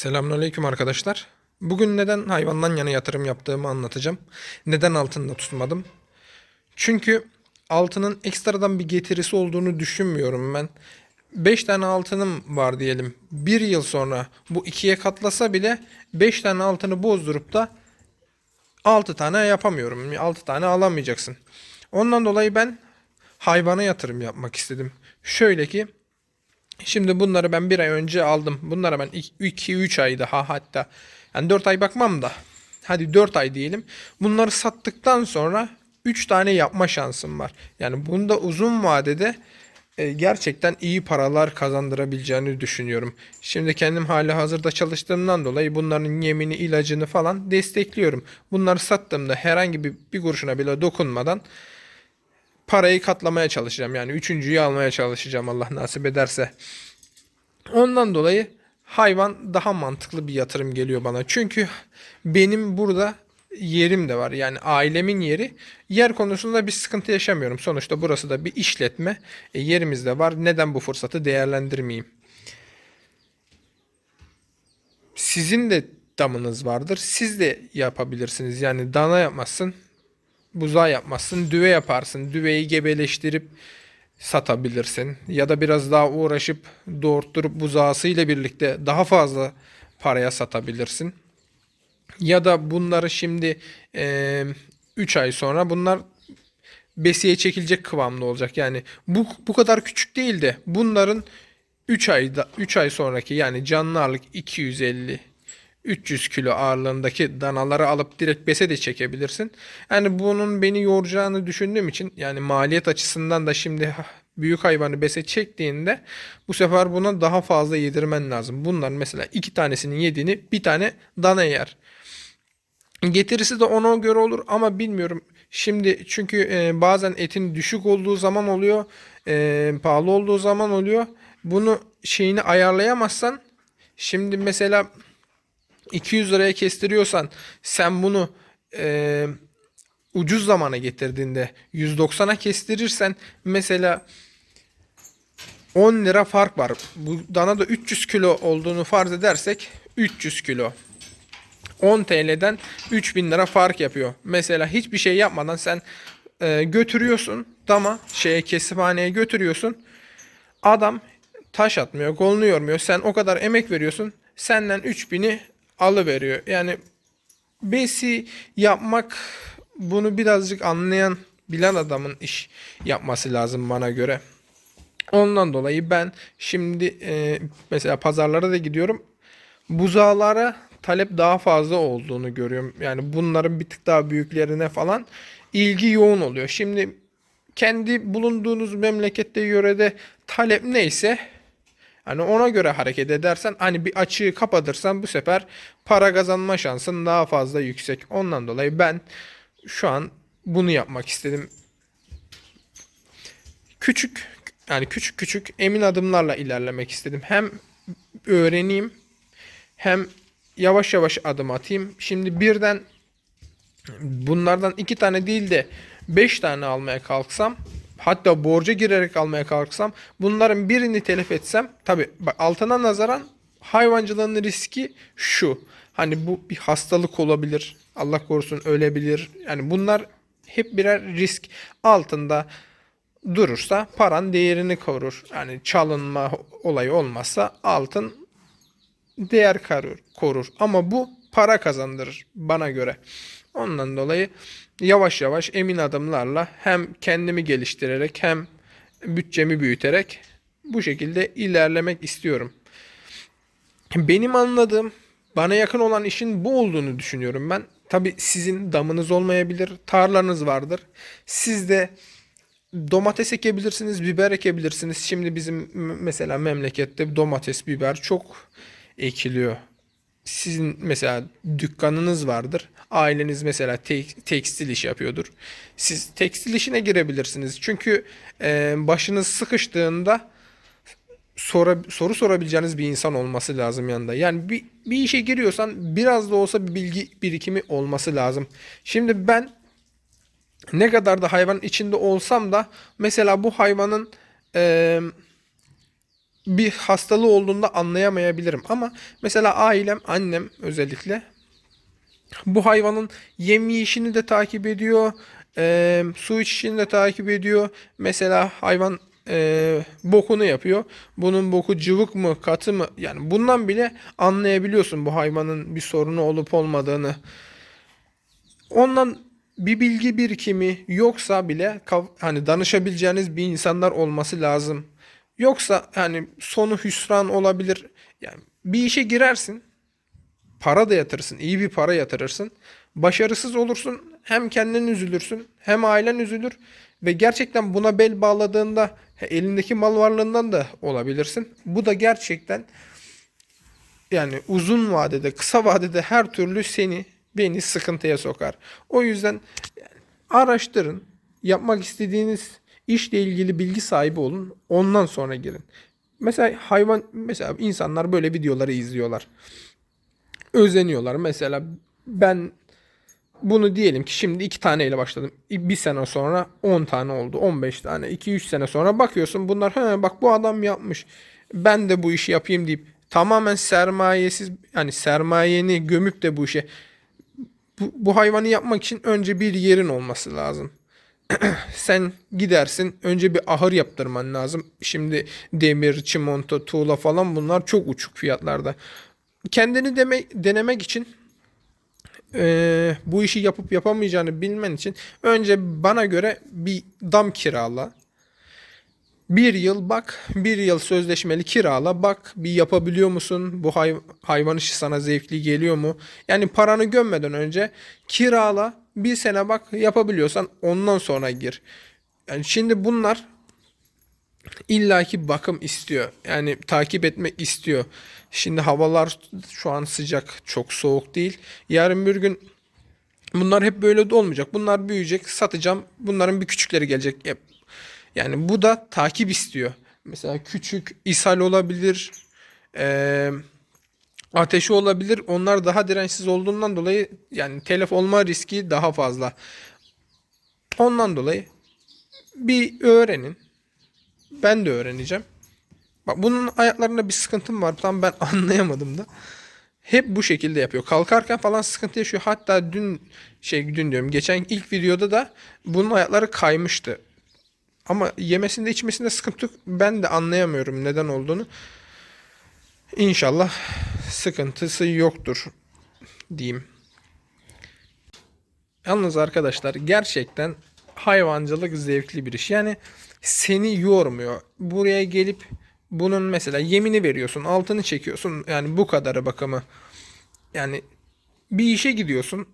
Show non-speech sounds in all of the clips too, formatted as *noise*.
Selamünaleyküm arkadaşlar. Bugün neden hayvandan yana yatırım yaptığımı anlatacağım. Neden altında tutmadım? Çünkü altının ekstradan bir getirisi olduğunu düşünmüyorum ben. 5 tane altınım var diyelim. Bir yıl sonra bu ikiye katlasa bile 5 tane altını bozdurup da 6 tane yapamıyorum. 6 tane alamayacaksın. Ondan dolayı ben hayvana yatırım yapmak istedim. Şöyle ki Şimdi bunları ben bir ay önce aldım. Bunlara ben 2-3 ay daha hatta yani 4 ay bakmam da hadi 4 ay diyelim. Bunları sattıktan sonra 3 tane yapma şansım var. Yani bunda uzun vadede e, gerçekten iyi paralar kazandırabileceğini düşünüyorum. Şimdi kendim hali hazırda çalıştığımdan dolayı bunların yemini, ilacını falan destekliyorum. Bunları sattığımda herhangi bir, bir kuruşuna bile dokunmadan parayı katlamaya çalışacağım. Yani üçüncüyü almaya çalışacağım Allah nasip ederse. Ondan dolayı hayvan daha mantıklı bir yatırım geliyor bana. Çünkü benim burada yerim de var. Yani ailemin yeri. Yer konusunda bir sıkıntı yaşamıyorum. Sonuçta burası da bir işletme. E, yerimiz de var. Neden bu fırsatı değerlendirmeyeyim? Sizin de damınız vardır. Siz de yapabilirsiniz. Yani dana yapmazsın buzağı yapmazsın. Düve yaparsın. Düveyi gebeleştirip satabilirsin. Ya da biraz daha uğraşıp doğurtturup buzağısıyla birlikte daha fazla paraya satabilirsin. Ya da bunları şimdi 3 ay sonra bunlar besiye çekilecek kıvamda olacak. Yani bu bu kadar küçük değil de bunların 3 ayda 3 ay sonraki yani canlı ağırlık 250 300 kilo ağırlığındaki danaları alıp direkt bese de çekebilirsin. Yani bunun beni yoracağını düşündüğüm için yani maliyet açısından da şimdi büyük hayvanı bese çektiğinde bu sefer buna daha fazla yedirmen lazım. Bunlar mesela iki tanesinin yediğini bir tane dana yer. Getirisi de ona göre olur ama bilmiyorum. Şimdi çünkü e, bazen etin düşük olduğu zaman oluyor, e, pahalı olduğu zaman oluyor. Bunu şeyini ayarlayamazsan şimdi mesela 200 liraya kestiriyorsan sen bunu e, ucuz zamana getirdiğinde 190'a kestirirsen mesela 10 lira fark var. Bu dana da 300 kilo olduğunu farz edersek 300 kilo. 10 TL'den 3000 lira fark yapıyor. Mesela hiçbir şey yapmadan sen e, götürüyorsun dama şeye kesiphaneye götürüyorsun. Adam taş atmıyor, kolunu yormuyor. Sen o kadar emek veriyorsun. Senden 3000'i alıveriyor. Yani besi yapmak bunu birazcık anlayan bilen adamın iş yapması lazım bana göre. Ondan dolayı ben şimdi e, mesela pazarlara da gidiyorum. Buzağlara talep daha fazla olduğunu görüyorum. Yani bunların bir tık daha büyüklerine falan ilgi yoğun oluyor. Şimdi kendi bulunduğunuz memlekette yörede talep neyse Hani ona göre hareket edersen hani bir açığı kapatırsan bu sefer para kazanma şansın daha fazla yüksek. Ondan dolayı ben şu an bunu yapmak istedim. Küçük yani küçük küçük emin adımlarla ilerlemek istedim. Hem öğreneyim hem yavaş yavaş adım atayım. Şimdi birden bunlardan iki tane değil de beş tane almaya kalksam hatta borca girerek almaya kalksam bunların birini telef etsem tabi altına nazaran hayvancılığın riski şu. Hani bu bir hastalık olabilir. Allah korusun ölebilir. Yani bunlar hep birer risk altında durursa paran değerini korur. Yani çalınma olayı olmazsa altın değer korur. korur. Ama bu para kazandırır bana göre. Ondan dolayı yavaş yavaş emin adımlarla hem kendimi geliştirerek hem bütçemi büyüterek bu şekilde ilerlemek istiyorum. Benim anladığım bana yakın olan işin bu olduğunu düşünüyorum ben. Tabi sizin damınız olmayabilir, tarlanız vardır. Siz de domates ekebilirsiniz, biber ekebilirsiniz. Şimdi bizim mesela memlekette domates, biber çok ekiliyor sizin mesela dükkanınız vardır. Aileniz mesela tek, tekstil iş yapıyordur. Siz tekstil işine girebilirsiniz. Çünkü e, başınız sıkıştığında sora, soru sorabileceğiniz bir insan olması lazım yanında. Yani bir, bir işe giriyorsan biraz da olsa bir bilgi birikimi olması lazım. Şimdi ben ne kadar da hayvanın içinde olsam da mesela bu hayvanın e, bir hastalığı olduğunda anlayamayabilirim ama mesela ailem, annem özellikle bu hayvanın yem yiyişini de takip ediyor, e, su içişini de takip ediyor. Mesela hayvan e, bokunu yapıyor. Bunun boku cıvık mı, katı mı? Yani bundan bile anlayabiliyorsun bu hayvanın bir sorunu olup olmadığını. Ondan bir bilgi birikimi yoksa bile hani danışabileceğiniz bir insanlar olması lazım. Yoksa hani sonu hüsran olabilir. Yani bir işe girersin, para da yatırırsın, iyi bir para yatırırsın. Başarısız olursun, hem kendin üzülürsün, hem ailen üzülür ve gerçekten buna bel bağladığında elindeki mal varlığından da olabilirsin. Bu da gerçekten yani uzun vadede, kısa vadede her türlü seni, beni sıkıntıya sokar. O yüzden yani araştırın, yapmak istediğiniz işle ilgili bilgi sahibi olun, ondan sonra girin. Mesela hayvan, mesela insanlar böyle videoları izliyorlar. Özeniyorlar. Mesela ben bunu diyelim ki şimdi iki taneyle başladım. Bir sene sonra 10 tane oldu. 15 tane. 2-3 sene sonra bakıyorsun bunlar he bak bu adam yapmış. Ben de bu işi yapayım deyip tamamen sermayesiz yani sermayeni gömüp de bu işe bu, bu hayvanı yapmak için önce bir yerin olması lazım. *clears throat* Sen gidersin önce bir ahır yaptırman lazım. Şimdi demir, çimento, tuğla falan bunlar çok uçuk fiyatlarda. Kendini deme, denemek için eee, bu işi yapıp yapamayacağını bilmen için önce bana göre bir dam kirala. Bir yıl bak, bir yıl sözleşmeli kirala bak bir yapabiliyor musun? Bu hay- hayvan işi sana zevkli geliyor mu? Yani paranı gömmeden önce kirala bir sene bak yapabiliyorsan ondan sonra gir. Yani şimdi bunlar illaki bakım istiyor. Yani takip etmek istiyor. Şimdi havalar şu an sıcak, çok soğuk değil. Yarın bir gün bunlar hep böyle de olmayacak. Bunlar büyüyecek, satacağım. Bunların bir küçükleri gelecek. Yani bu da takip istiyor. Mesela küçük ishal olabilir, eee, ateşi olabilir. Onlar daha dirençsiz olduğundan dolayı yani telef olma riski daha fazla. Ondan dolayı bir öğrenin. Ben de öğreneceğim. Bak bunun ayaklarında bir sıkıntım var. Tam ben *laughs* anlayamadım da. Hep bu şekilde yapıyor. Kalkarken falan sıkıntı yaşıyor. Hatta dün şey dün diyorum. Geçen ilk videoda da bunun ayakları kaymıştı. Ama yemesinde içmesinde sıkıntı yok. Ben de anlayamıyorum neden olduğunu. İnşallah sıkıntısı yoktur diyeyim. Yalnız arkadaşlar gerçekten hayvancılık zevkli bir iş. Yani seni yormuyor. Buraya gelip bunun mesela yemini veriyorsun, altını çekiyorsun. Yani bu kadarı bakımı. Yani bir işe gidiyorsun.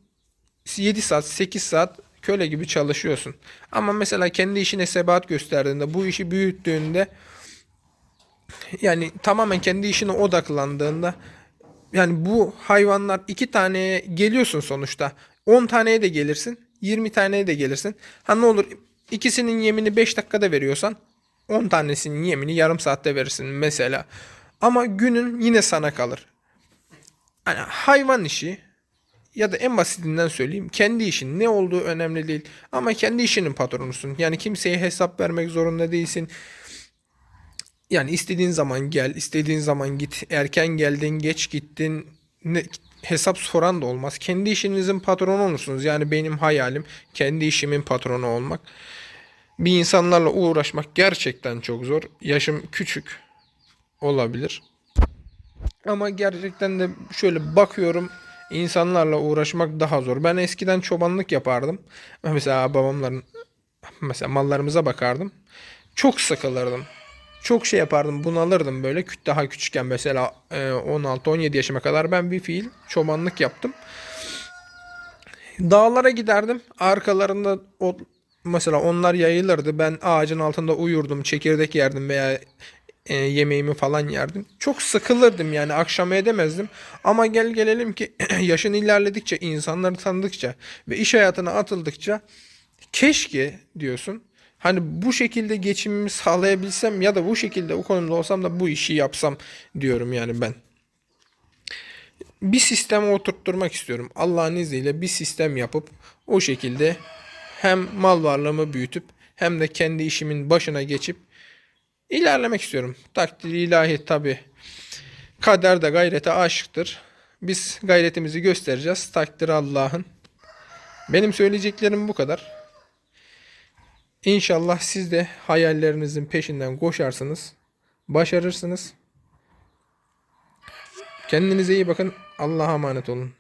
7 saat, 8 saat köle gibi çalışıyorsun. Ama mesela kendi işine sebat gösterdiğinde, bu işi büyüttüğünde yani tamamen kendi işine odaklandığında yani bu hayvanlar iki taneye geliyorsun sonuçta. 10 taneye de gelirsin. 20 taneye de gelirsin. Ha ne olur ikisinin yemini 5 dakikada veriyorsan 10 tanesinin yemini yarım saatte verirsin mesela. Ama günün yine sana kalır. Hani hayvan işi ya da en basitinden söyleyeyim kendi işin ne olduğu önemli değil. Ama kendi işinin patronusun. Yani kimseye hesap vermek zorunda değilsin. Yani istediğin zaman gel, istediğin zaman git. Erken geldin, geç gittin. Ne, hesap soran da olmaz. Kendi işinizin patronu olursunuz. Yani benim hayalim kendi işimin patronu olmak. Bir insanlarla uğraşmak gerçekten çok zor. Yaşım küçük olabilir. Ama gerçekten de şöyle bakıyorum insanlarla uğraşmak daha zor. Ben eskiden çobanlık yapardım. Mesela babamların mesela mallarımıza bakardım. Çok sıkılırdım. Çok şey yapardım, bunalırdım böyle. Kü- Daha küçükken mesela e, 16-17 yaşıma kadar ben bir fiil çobanlık yaptım. Dağlara giderdim. Arkalarında o mesela onlar yayılırdı. Ben ağacın altında uyurdum, çekirdek yerdim veya e, yemeğimi falan yerdim. Çok sıkılırdım yani akşam edemezdim. Ama gel gelelim ki *clears throat* yaşın ilerledikçe, insanları tanıdıkça ve iş hayatına atıldıkça keşke diyorsun. Hani bu şekilde geçimimi sağlayabilsem ya da bu şekilde o konumda olsam da bu işi yapsam diyorum yani ben. Bir sisteme oturtturmak istiyorum. Allah'ın izniyle bir sistem yapıp o şekilde hem mal varlığımı büyütüp hem de kendi işimin başına geçip ilerlemek istiyorum. Takdir ilahi tabi. Kader de gayrete aşıktır. Biz gayretimizi göstereceğiz. Takdir Allah'ın. Benim söyleyeceklerim bu kadar. İnşallah siz de hayallerinizin peşinden koşarsınız. Başarırsınız. Kendinize iyi bakın. Allah'a emanet olun.